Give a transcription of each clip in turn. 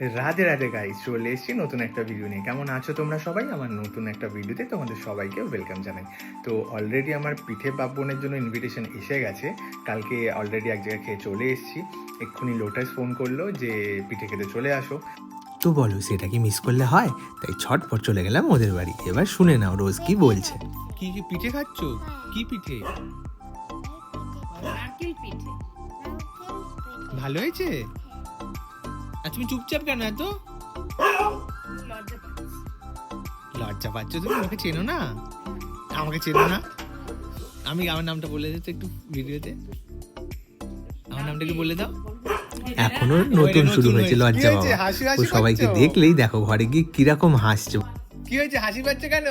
Radhe Radhe guys চলে এসেছি নতুন একটা ভিডিও নিয়ে। কেমন আছো তোমরা সবাই? আমার নতুন একটা ভিডিওতে তোমাদের সবাইকে ওয়েলকাম জানাই। তো অলরেডি আমার পিঠে বাপনের জন্য ইনভিটেশন এসে গেছে। কালকে অলরেডি এক জায়গায় খেয়ে চলে এসেছি। এক্ষুনি লোটাস ফোন করল যে পিঠে খেতে চলে আসো। তো বলো সেটা কি মিস করলে হয়? তাই ছটপট চলে গেলাম ওদের বাড়ি। এবার শুনে নাও রোজ কি বলছে। কি কি পিঠে খাচ্ছ? কি পিঠে? নারকেল পিঠে। ভালো হয়েছে? আর তুমি চুপচাপ কেন এত? লজ্জা পাচ্ছি। তুমি আমাকে চেনো না? আমাকে চেনো না? আমি আমার নামটা বলে দিতে একটু ভিডিওতে। আমার নামটা কি বলে দাও। এখনও নতুন শুরু হয়েছে লজ্জা বাবা। হাসি ও সবাইকে দেখলেই দেখো ঘরে গিয়ে কীরকম হাসছো। কি হয়েছে? হাসি পাচ্ছে কেন?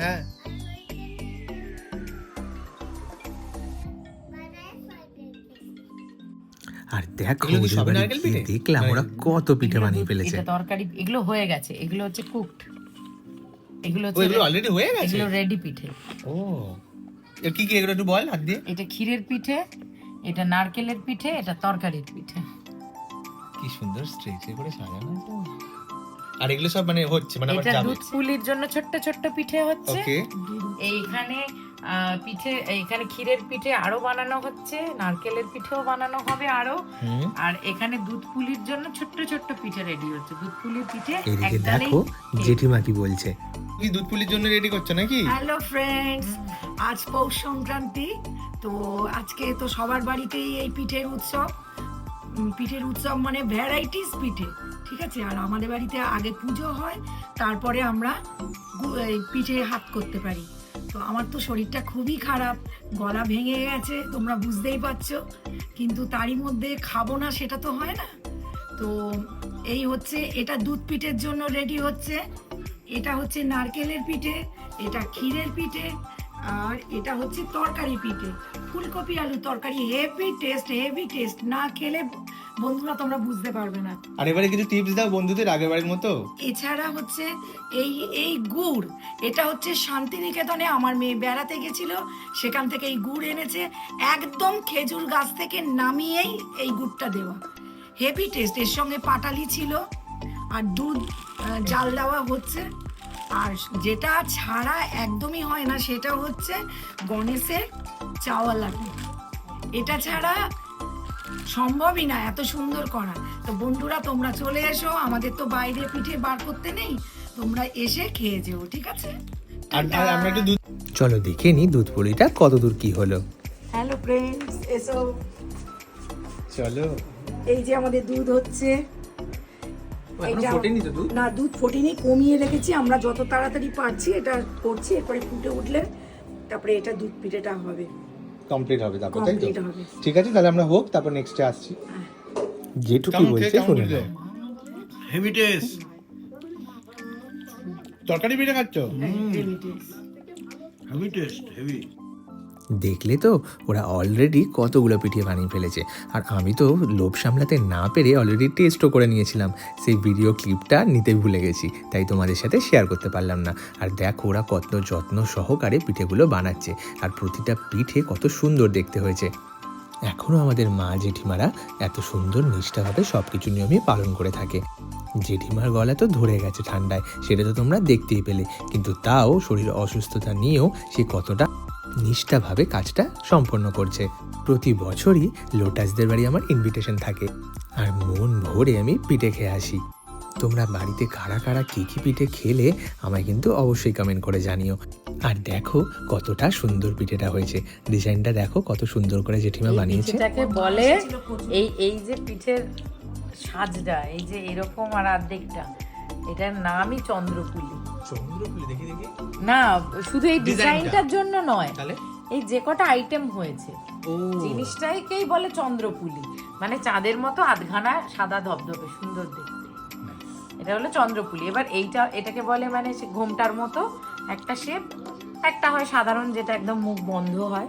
হ্যাঁ। আর দেখো ওদের বাড়ি নারকেল গিয়ে পিঠে? দেখলাম ওরা কত পিঠে বানিয়ে ফেলেছে। এটা তরকারি? এগুলো হয়ে গেছে। এগুলো হচ্ছে কুকড এগুলো হচ্ছে এগুলো অলরেডি হয়ে গেছে? এগুলো রেডি পিঠে। ও। এর কি কি এগুলো একটু বল হাত দিয়ে? এটা ক্ষীরের পিঠে এটা নারকেলের পিঠে এটা তরকারির পিঠে। কি সুন্দর স্ট্রেচে করে সাজানো তো। আর এগুলো সব মানে হচ্ছে মানে আবার এটা দুধ পুলির জন্য ছোট্ট ছোট্ট পিঠে হচ্ছে। ওকে এইখানে পিঠে এখানে ক্ষীরের পিঠে আরও বানানো হচ্ছে নারকেলের পিঠেও বানানো হবে আরও। আর এখানে দুধ পুলির জন্য ছোট্ট ছোট্ট পিঠে রেডি হচ্ছে। দুধ পুলির পিঠে এদিকে দেখো জেঠিমা কি বলছে। কি দুধ পুলির জন্য রেডি করছ নাকি? হ্যালো ফ্রেন্ডস আজ পৌষ সংক্রান্তি তো আজকে তো সবার বাড়িতেই এই পিঠের উৎসব। পিঠের উৎসব মানে ভ্যারাইটিস পিঠে ঠিক আছে? আর আমাদের বাড়িতে আগে পুজো হয় তারপরে আমরা এই পিঠে হাত করতে পারি। তো আমার তো শরীরটা খুবই খারাপ, গলা ভেঙে গেছে, তোমরা বুঝতেই পারছ। কিন্তু তারই মধ্যে খাব না, সেটা তো হয় না। তো এই হচ্ছে, এটা দুধ পিঠের জন্য রেডি হচ্ছে। এটা হচ্ছে নারকেলের পিঠে, এটা ক্ষীরের পিঠে, আর এটা হচ্ছে তরকারি পিঠে। ফুলকপি আলু তরকারি হেভি টেস্ট হেভি টেস্ট না খেলে বন্ধুরা তোমরা বুঝতে পারবে না। আর এবারে কিছু টিপস দাও বন্ধুদের আগের বারের মতো। এছাড়া হচ্ছে এই এই গুড় এটা হচ্ছে শান্তিনিকেতনে আমার মেয়ে বেড়াতে গেছিল সেখান থেকে এই গুড় এনেছে। একদম খেজুর গাছ থেকে নামিয়েই এই গুড়টা দেওয়া। হেভি টেস্ট এর সঙ্গে পাটালি ছিল আর দুধ জাল দেওয়া হচ্ছে। আর যেটা ছাড়া একদমই হয় না সেটা হচ্ছে গণেশের চাওয়া এটা ছাড়া সম্ভবই না এত সুন্দর করা। তো বন্ধুরা তোমরা চলে এসো আমাদের তো বাইরে পিঠে বার করতে নেই তোমরা এসে খেয়ে যেও ঠিক আছে? আর আর আমরা একটু দুধ চলো দেখে নি দুধ পুলিটা কত দূর কি হলো। হ্যালো ফ্রেন্ডস এসো। চলো। এই যে আমাদের দুধ হচ্ছে। এটা- ফোটেনি তো দুধ? না দুধ ফোটেনি কমিয়ে রেখেছি। আমরা যত তাড়াতাড়ি পারছি এটা করছি এরপরে ফুটে উঠলে তারপরে এটা দুধ পিঠেটা হবে। কমপ্লিট হবে তারপর তাই তো? ঠিক আছে তাহলে আমরা হোক তারপর নেক্সটে আসছি। যেটুকু বলছে শুনে? নাও। হেভি টেস্ট তরকারি পিঠে খাচ্ছ. হেভি টেস্ট হেভি দেখলে তো ওরা অলরেডি কতগুলো পিঠে বানিয়ে ফেলেছে। আর আমি তো লোভ সামলাতে না পেরে অলরেডি টেস্টও করে নিয়েছিলাম। সেই ভিডিও ক্লিপটা নিতে ভুলে গেছি, তাই তোমাদের সাথে শেয়ার করতে পারলাম না। আর দেখো ওরা কত যত্ন সহকারে পিঠেগুলো বানাচ্ছে, আর প্রতিটা পিঠে কত সুন্দর দেখতে হয়েছে। এখনও আমাদের মা জেঠিমারা এত সুন্দর নিষ্ঠাভাবে সব কিছু নিয়মই পালন করে থাকে। জেঠিমার গলা তো ধরে গেছে ঠান্ডায়, সেটা তো তোমরা দেখতেই পেলে। কিন্তু তাও শরীর অসুস্থতা নিয়েও সে কতটা নিষ্ঠাভাবে কাজটা সম্পন্ন করছে। প্রতি বছরই লোটাসদের বাড়ি আমার ইনভিটেশন থাকে। আর মন ভরে আমি পিঠে খেয়ে আসি। তোমরা বাড়িতে কারা কারা কী কী পিঠে খেলে আমায় কিন্তু অবশ্যই কমেন্ট করে জানিও। আর দেখো কতটা সুন্দর পিঠেটা হয়েছে। ডিজাইনটা দেখো কত সুন্দর করে জেঠিমা বানিয়েছে। বলে এই এই যে পিঠের সাজটা এই যে এরকম আর অর্ধেকটা এটার নামই চন্দ্রপুলি। চন্দ্রপুলি দেখি দেখি। না শুধু এই ডিজাইনটার জন্য নয় তাহলে? এই যে কটা আইটেম হয়েছে জিনিসটাকেই বলে চন্দ্রপুলি। মানে চাঁদের মতো আধখানা সাদা ধবধবে সুন্দর দেখতে। এটা হলো চন্দ্রপুলি। এবার এইটা এটাকে বলে মানে সে ঘোমটার মতো একটা শেপ একটা হয় সাধারণ যেটা একদম মুখ বন্ধ হয়।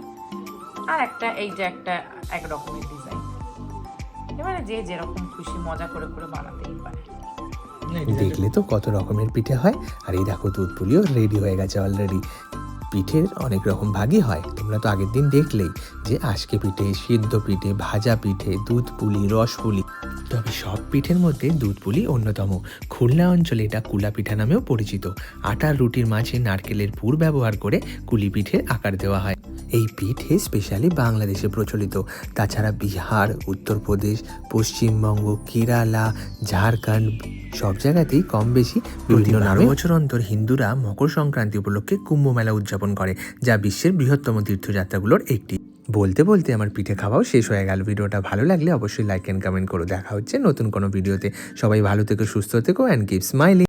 আর একটা এইটা একটা এক রকমের ডিজাইন এবারে যে যেরকম খুশি মজা করে করে বানাতেই পারে। দেখলে তো কত রকমের পিঠে হয়। আর এই দেখো, দুধ পুলিও রেডি হয়ে গেছে অলরেডি পিঠের অনেক রকম ভাগই হয়। তোমরা তো আগের দিন দেখলেই যে আজকে পিঠে, সিদ্ধ পিঠে, ভাজা পিঠে, দুধ পুলি, রস পুলি। তবে সব পিঠের মধ্যে দুধ পুলি অন্যতম। খুলনা অঞ্চলে এটা কুলা পিঠা নামেও পরিচিত। আটার রুটির মাঝে নারকেলের পুর ব্যবহার করে কুলি পিঠের আকার দেওয়া হয়। এই পিঠে স্পেশালি বাংলাদেশে প্রচলিত। তাছাড়া বিহার উত্তরপ্রদেশ পশ্চিমবঙ্গ কেরালা ঝাড়খণ্ড সব জায়গাতেই কম বেশি বিভিন্ন বছর অন্তর হিন্দুরা মকর সংক্রান্তি উপলক্ষে কুম্ভ মেলা উদযাপন করে যা বিশ্বের বৃহত্তম তীর্থযাত্রাগুলোর একটি। বলতে বলতে আমার পিঠে খাওয়াও শেষ হয়ে গেল। ভিডিওটা ভালো লাগলে অবশ্যই লাইক অ্যান্ড কমেন্ট করে দেখা হচ্ছে। নতুন কোনো ভিডিওতে সবাই ভালো থেকো, সুস্থ থেকো অ্যান্ড কিপ স্মাইলিং